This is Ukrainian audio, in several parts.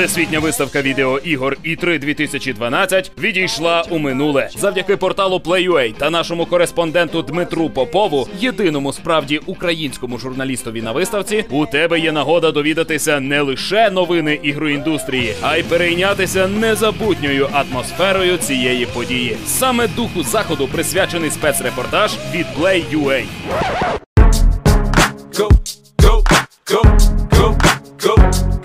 Всесвітня виставка відеоігор І3 2012 відійшла у минуле. Завдяки порталу Play.ua та нашому кореспонденту Дмитру Попову, єдиному справді українському журналістові на виставці, у тебе є нагода довідатися не лише новини ігроіндустрії, а й перейнятися незабутньою атмосферою цієї події. Саме духу заходу присвячений спецрепортаж від Play.ua. go, go, go, go, go.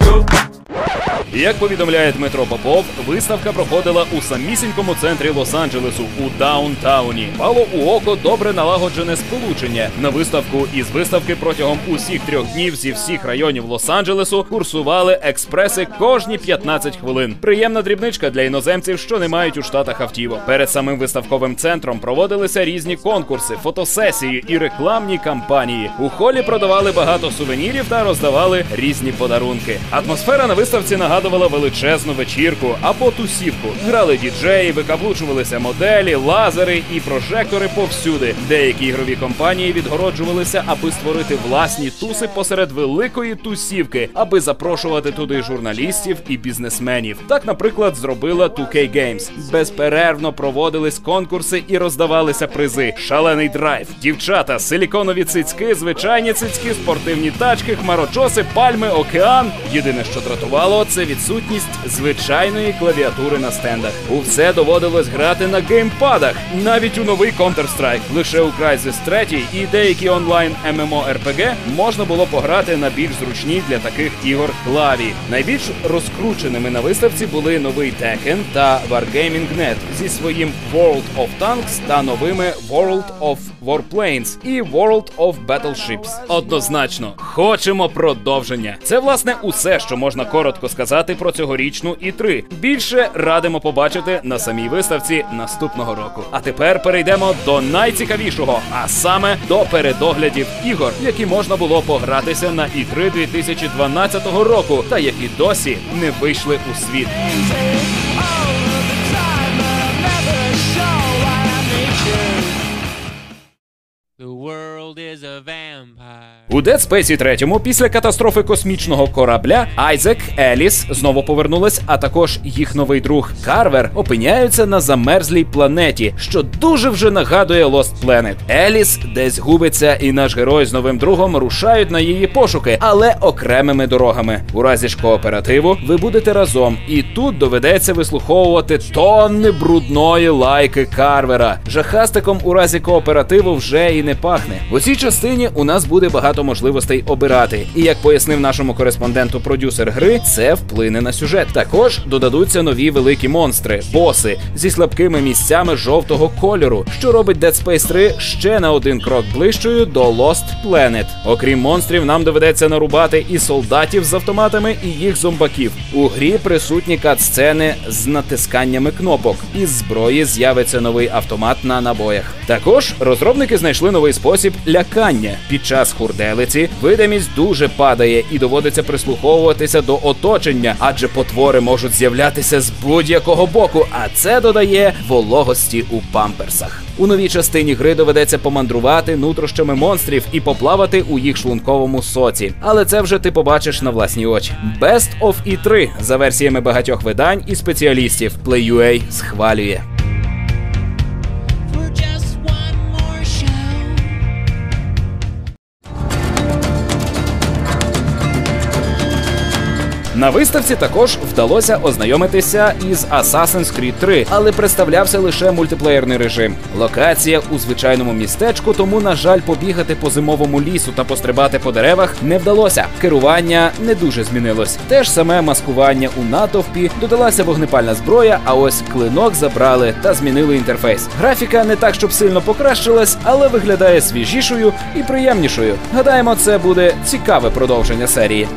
Як повідомляє Дмитро Попов, виставка проходила у самісінькому центрі Лос-Анджелесу у даунтауні. Пало у око добре налагоджене сполучення. На виставку із виставки протягом усіх трьох днів зі всіх районів Лос-Анджелесу курсували експреси кожні 15 хвилин. Приємна дрібничка для іноземців, що не мають у штатах автівок. Перед самим виставковим центром проводилися різні конкурси, фотосесії і рекламні кампанії. У холі продавали багато сувенірів та роздавали різні подарунки. Атмосфера на виставці нагадувала величезну вечірку або тусівку. Грали діджеї, викаблучувалися моделі, лазери і прожектори повсюди. Деякі ігрові компанії відгороджувалися, аби створити власні туси посеред великої тусівки, аби запрошувати туди журналістів і бізнесменів. Так, наприклад, зробила 2K Games. Безперервно проводились конкурси і роздавалися призи. Шалений драйв, дівчата, силіконові цицьки, звичайні цицьки, спортивні тачки, хмарочоси, пальми, океан. Єдине, що дратувало, це відсутність звичайної клавіатури на стендах. У все доводилось грати на геймпадах, навіть у новий Counter-Strike. Лише у Crysis 3 і деякі онлайн MMORPG можна було пограти на більш зручні для таких ігор клаві. Найбільш розкрученими на виставці були новий Tekken та Wargaming.net зі своїм World of Tanks та новими World of Warplanes і World of Battleships. Однозначно, хочемо продовження. Це власне усе, що можна коротко сказати про цьогорічну І3. Більше радимо побачити на самій виставці наступного року. А тепер перейдемо до найцікавішого, а саме до передоглядів ігор, які можна було погратися на І3 2012 року, та які досі не вийшли у світ. The world is a vampire. У Dead Space 3 після катастрофи космічного корабля Айзек, Еліс знову повернулись, а також їх новий друг Карвер опиняються на замерзлій планеті, що дуже вже нагадує Lost Planet. Еліс десь губиться, і наш герой з новим другом рушають на її пошуки, але окремими дорогами. У разі ж кооперативу ви будете разом, і тут доведеться вислуховувати тонни брудної лайки Карвера. Жахастиком у разі кооперативу вже і не пахне. В цій частині у нас буде багато можливостей обирати. І як пояснив нашому кореспонденту продюсер гри, це вплине на сюжет. Також додадуться нові великі монстри, боси зі слабкими місцями жовтого кольору, що робить Dead Space 3 ще на один крок ближчою до Lost Planet. Окрім монстрів, нам доведеться нарубати і солдатів з автоматами, і їх зомбаків. У грі присутні кат-сцени з натисканнями кнопок. Із зброї з'явиться новий автомат на набоях. Також розробники знайшли новий спосіб лякання під час хурделиці. Видимість дуже падає і доводиться прислуховуватися до оточення, адже потвори можуть з'являтися з будь-якого боку, а це додає вологості у памперсах. У новій частині гри доведеться помандрувати нутрощами монстрів і поплавати у їх шлунковому соці. Але це вже ти побачиш на власні очі. Best of E3 за версіями багатьох видань і спеціалістів. Play.ua схвалює. На виставці також вдалося ознайомитися із Assassin's Creed 3, але представлявся лише мультиплеєрний режим. Локація у звичайному містечку, тому, на жаль, побігати по зимовому лісу та пострибати по деревах не вдалося. Керування не дуже змінилось. Те ж саме маскування у натовпі, додалася вогнепальна зброя, а ось клинок забрали та змінили інтерфейс. Графіка не так, щоб сильно покращилась, але виглядає свіжішою і приємнішою. Гадаємо, це буде цікаве продовження серії.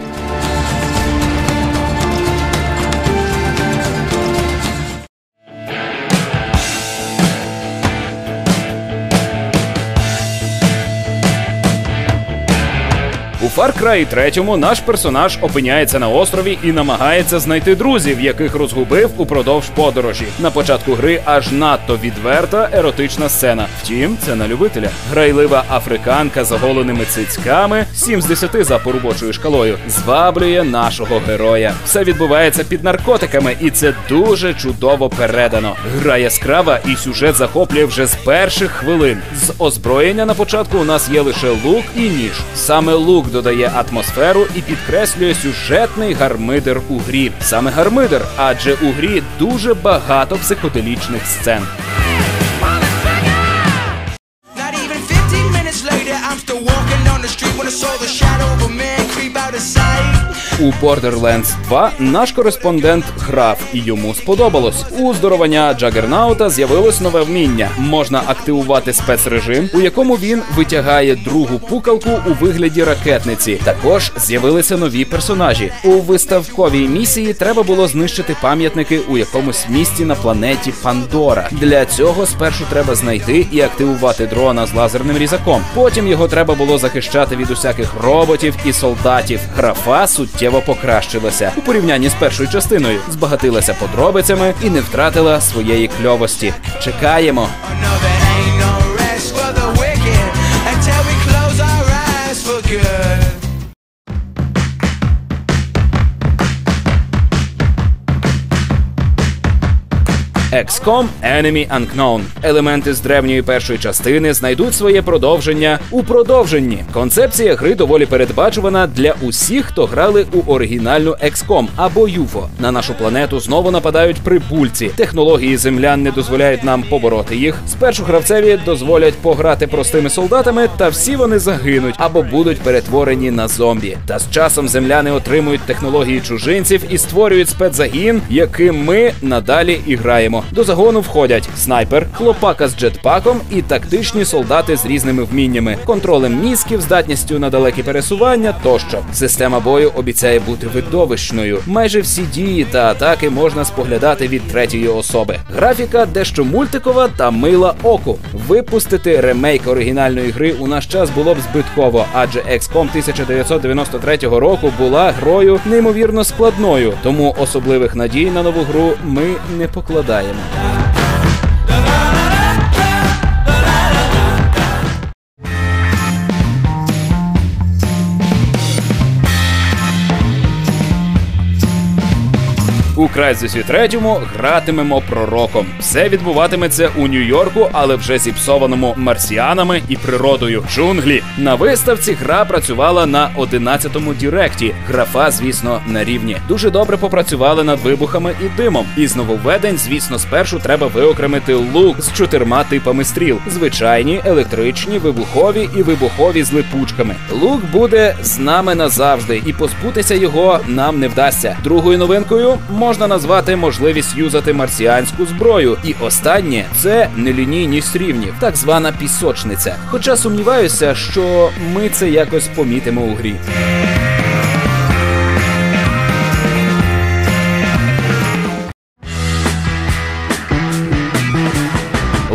У У Far Cry 3 наш персонаж опиняється на острові і намагається знайти друзів, яких розгубив упродовж подорожі. На початку гри аж надто відверта еротична сцена. Втім, це на любителя. Грайлива африканка з оголеними цицьками, 7 з 10 за порубочою шкалою, зваблює нашого героя. Все відбувається під наркотиками, і це дуже чудово передано. Гра яскрава і сюжет захоплює вже з перших хвилин. З озброєння на початку у нас є лише лук і ніж. Саме лук додає атмосферу і підкреслює сюжетний гармидер у грі. Саме гармидер, адже у грі дуже багато психоделічних сцен. У Borderlands 2 наш кореспондент грав і йому сподобалось. У здоровання Джагернаута з'явилось нове вміння. Можна активувати спецрежим, у якому він витягає другу пукалку у вигляді ракетниці. Також з'явилися нові персонажі. У виставковій місії треба було знищити пам'ятники у якомусь місті на планеті Пандора. Для цього спершу треба знайти і активувати дрона з лазерним різаком. Потім його треба було захищати від усяких роботів і солдатів. Графа суттєво покращилася у порівнянні з першою частиною, збагатилася подробицями і не втратила своєї кльовості. Чекаємо. XCOM Enemy Unknown. Елементи з древньої першої частини знайдуть своє продовження у продовженні. Концепція гри доволі передбачувана для усіх, хто грали у оригінальну XCOM або UFO. На нашу планету знову нападають прибульці. Технології землян не дозволяють нам побороти їх. Спершу гравцеві дозволять пограти простими солдатами, та всі вони загинуть або будуть перетворені на зомбі. Та з часом земляни отримують технології чужинців і створюють спецзагін, яким ми надалі і граємо. До загону входять снайпер, хлопака з джетпаком і тактичні солдати з різними вміннями, контролем мізків, здатністю на далекі пересування тощо. Система бою обіцяє бути видовищною. Майже всі дії та атаки можна споглядати від третьої особи. Графіка дещо мультикова та мила оку. Випустити ремейк оригінальної гри у наш час було б збитково, адже XCOM 1993 року була грою неймовірно складною. Тому особливих надій на нову гру ми не покладаємо. Yeah. У Крайзесі третьому гратимемо пророком. Все відбуватиметься у Нью-Йорку, але вже зіпсованому марсіанами і природою. Джунглі на виставці гра працювала на 11-му діректі. Графа, звісно, на рівні. Дуже добре попрацювали над вибухами і димом. Із нововведень, звісно, спершу треба виокремити лук з чотирма типами стріл: звичайні, електричні, вибухові і вибухові з липучками. Лук буде з нами назавжди, і позбутися його нам не вдасться. Другою новинкою можна назвати можливість юзати марсіанську зброю. І останнє це нелінійність рівнів, так звана пісочниця. Хоча сумніваюся, що ми це якось помітимо у грі.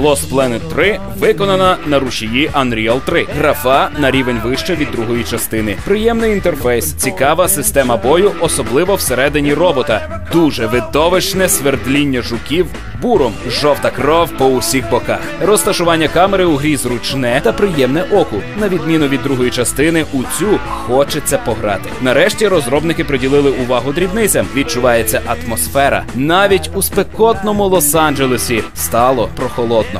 Lost Planet 3 виконана на рушії Unreal 3. Графа на рівень вище від другої частини. Приємний інтерфейс, цікава система бою, особливо всередині робота. Дуже видовищне свердління жуків буром, жовта кров по усіх боках. Розташування камери у грі зручне та приємне оку. На відміну від другої частини, у цю хочеться пограти. Нарешті розробники приділили увагу дрібницям. Відчувається атмосфера. Навіть у спекотному Лос-Анджелесі стало прохолодно.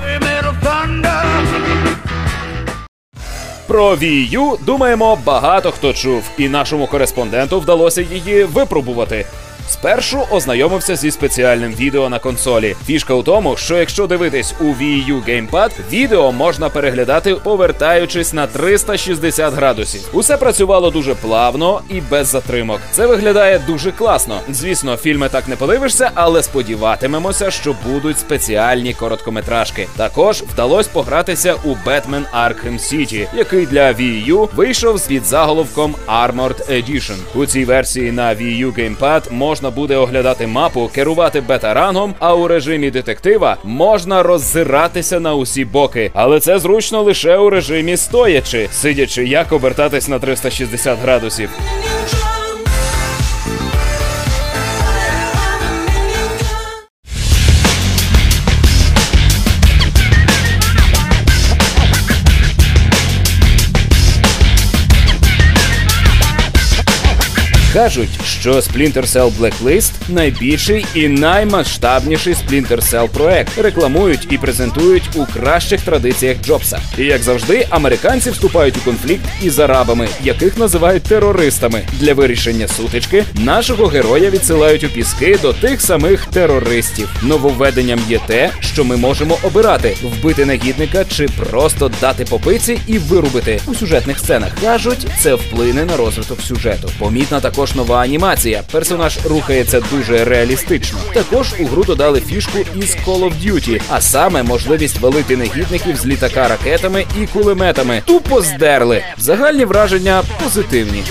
Про Wii думаємо, багато хто чув, і нашому кореспонденту вдалося її випробувати. Спершу ознайомився зі спеціальним відео на консолі. Фішка у тому, що якщо дивитись у Wii U Gamepad, відео можна переглядати, повертаючись на 360 градусів. Усе працювало дуже плавно і без затримок. Це виглядає дуже класно. Звісно, фільми так не подивишся, але сподіватимемося, що будуть спеціальні короткометражки. Також вдалося погратися у Batman Arkham City, який для Wii U вийшов з під заголовком Armored Edition. У цій версії на Wii U Gamepad можна можна буде оглядати мапу, керувати бета-рангом, а у режимі детектива можна роззиратися на усі боки. Але це зручно лише у режимі стоячи, сидячи, як обертатись на 360 градусів. Кажуть, що Splinter Cell Blacklist найбільший і наймасштабніший Splinter Cell проект. Рекламують і презентують у кращих традиціях Джобса. І як завжди, американці вступають у конфлікт із арабами, яких називають терористами. Для вирішення сутички нашого героя відсилають у піски до тих самих терористів. Нововведенням є те, що ми можемо обирати вбити негідника чи просто дати попиці і вирубити у сюжетних сценах. Кажуть, це вплине на розвиток сюжету. Помітна також нова анімація. Персонаж рухається дуже реалістично. Також у гру додали фішку із Call of Duty, а саме можливість валити негідників з літака ракетами і кулеметами. Тупо здерли. Загальні враження позитивні.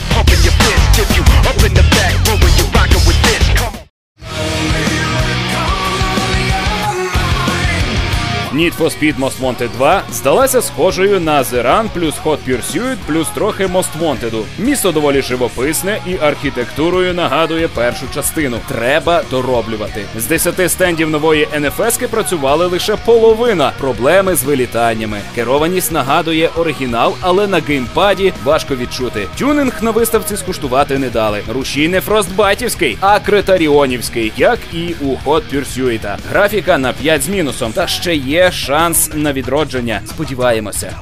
Need for Speed Most Wanted 2 здалася схожою на The Run плюс Hot Pursuit плюс трохи Most Wanted. Місто доволі живописне і архітектурою нагадує першу частину. Треба дороблювати. З 10 стендів нової NFS працювали лише половина. Проблеми з вилітаннями. Керованість нагадує оригінал, але на геймпаді важко відчути. Тюнинг на виставці скуштувати не дали. Рушій не фростбайтівський, а кретаріонівський, як і у Hot Pursuit. Графіка на 5 з мінусом. Та ще є шанс на відродження. Сподіваємося.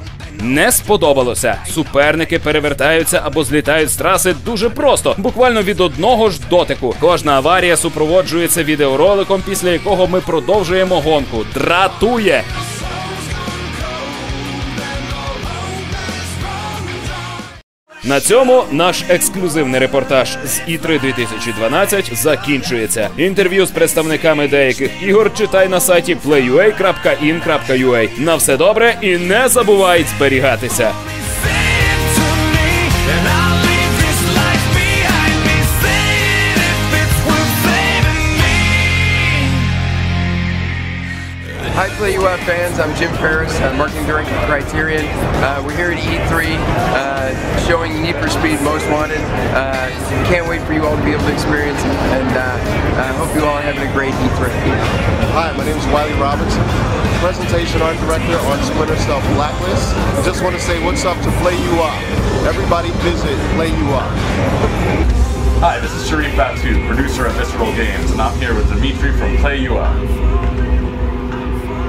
Не сподобалося. Суперники перевертаються або злітають з траси дуже просто, буквально від одного ж дотику. Кожна аварія супроводжується відеороликом, після якого ми продовжуємо гонку. Дратує! На цьому наш ексклюзивний репортаж з І3 2012 закінчується. Інтерв'ю з представниками деяких ігор читай на сайті playua.in.ua. На все добре і не забувай зберігатися. Hi, Play UF fans. I'm Jim Ferris, uh, marketing director for Criterion. Uh, we're here at E3 uh, showing Need for Speed Most Wanted. Uh, can't wait for you all to be able to experience it, and uh, I hope you all are having a great E3. Hi, my name is Wiley Robinson, presentation art director on Splinter Cell Blacklist. I just want to say what's up to Play You Up. Everybody visit Play You Up. Hi, this is Sharif Batu, producer of Visceral Games, and I'm here with Dimitri from Play You Up.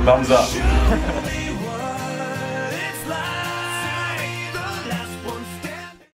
Thumbs up.